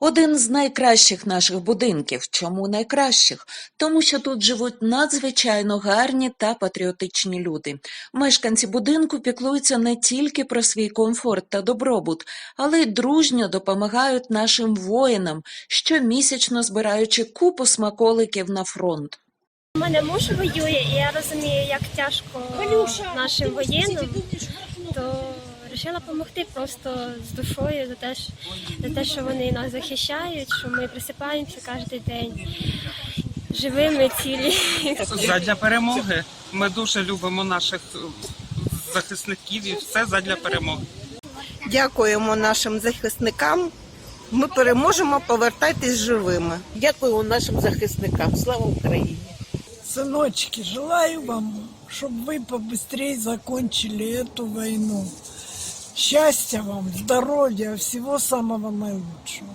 Один з найкращих наших будинків. Чому найкращих? Тому що тут живуть надзвичайно гарні та патріотичні люди. Мешканці будинку піклуються не тільки про свій комфорт та добробут, але й дружньо допомагають нашим воїнам, щомісячно збираючи купу смаколиків на фронт. У мене муж воює, і я розумію, як тяжко нашим воєнним, то вирішила допомогти просто з душою за те, що- за те, що вони нас захищають, що ми присипаємося кожен день живими, цілі. Задля перемоги. Ми дуже любимо наших е, захисників і все задля перемоги. Дякуємо нашим захисникам. Ми переможемо, повертайтесь живими. Дякуємо нашим захисникам. Слава Україні! Сыночки, желаю вам, чтобы вы побыстрее закончили эту войну. Счастья вам, здоровья, всего самого наилучшего.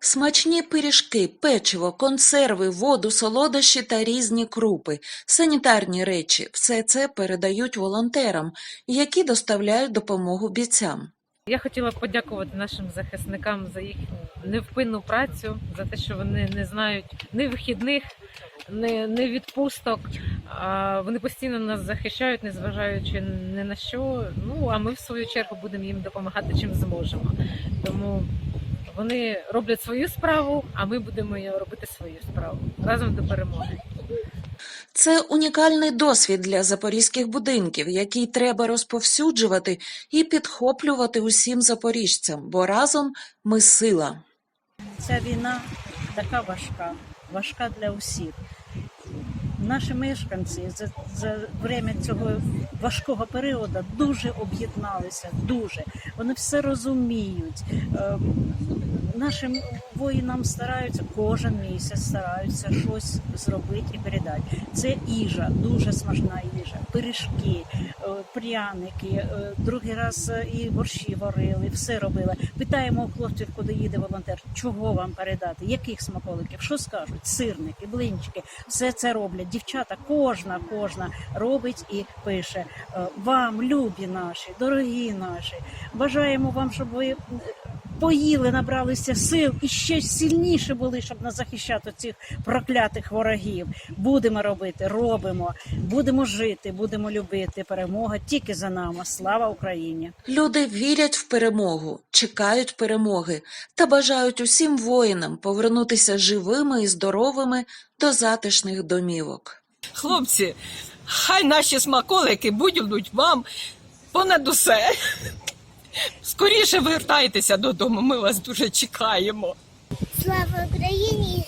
Смачні пиріжки, печиво, консерви, воду, солодощі та різні крупи, санітарні речі – все це передають волонтерам, які доставляють допомогу бійцям. Я хотіла подякувати нашим захисникам за їхню невпинну працю, за те, що вони не знають ні вихідних, ні, ні відпусток. А вони постійно нас захищають, незважаючи ні на що. Ну а ми в свою чергу будемо їм допомагати чим зможемо. Тому вони роблять свою справу, а ми будемо робити свою справу разом до перемоги. Це унікальний досвід для запорізьких будинків, який треба розповсюджувати і підхоплювати усім запоріжцям, бо разом ми сила. Ця війна така важка, важка для усіх. Наші мешканці за, за время цього важкого періоду дуже об'єдналися, дуже. Вони все розуміють. Нашим воїнам стараються кожен місяць стараються щось зробити і передати. Це їжа, дуже смачна їжа, пиріжки, е, пряники. е, Другий раз е, і борщі варили, все робили. Питаємо хлопців, куди їде волонтер, чого вам передати, яких смаколиків, що скажуть, сирники, блинчики, все це роблять. Дівчата, кожна, кожна робить і пише вам, любі наші, дорогі наші. Бажаємо вам, щоб ви поїли, набралися сил і ще сильніше були, щоб нас захищати цих проклятих ворогів. Будемо робити, робимо, будемо жити, будемо любити. Перемога тільки за нами. Слава Україні! Люди вірять в перемогу, чекають перемоги та бажають усім воїнам повернутися живими і здоровими до затишних домівок. Хлопці, хай наші смаколики будуть вам понад усе. Скоріше вертайтеся додому, ми вас дуже чекаємо. Слава Україні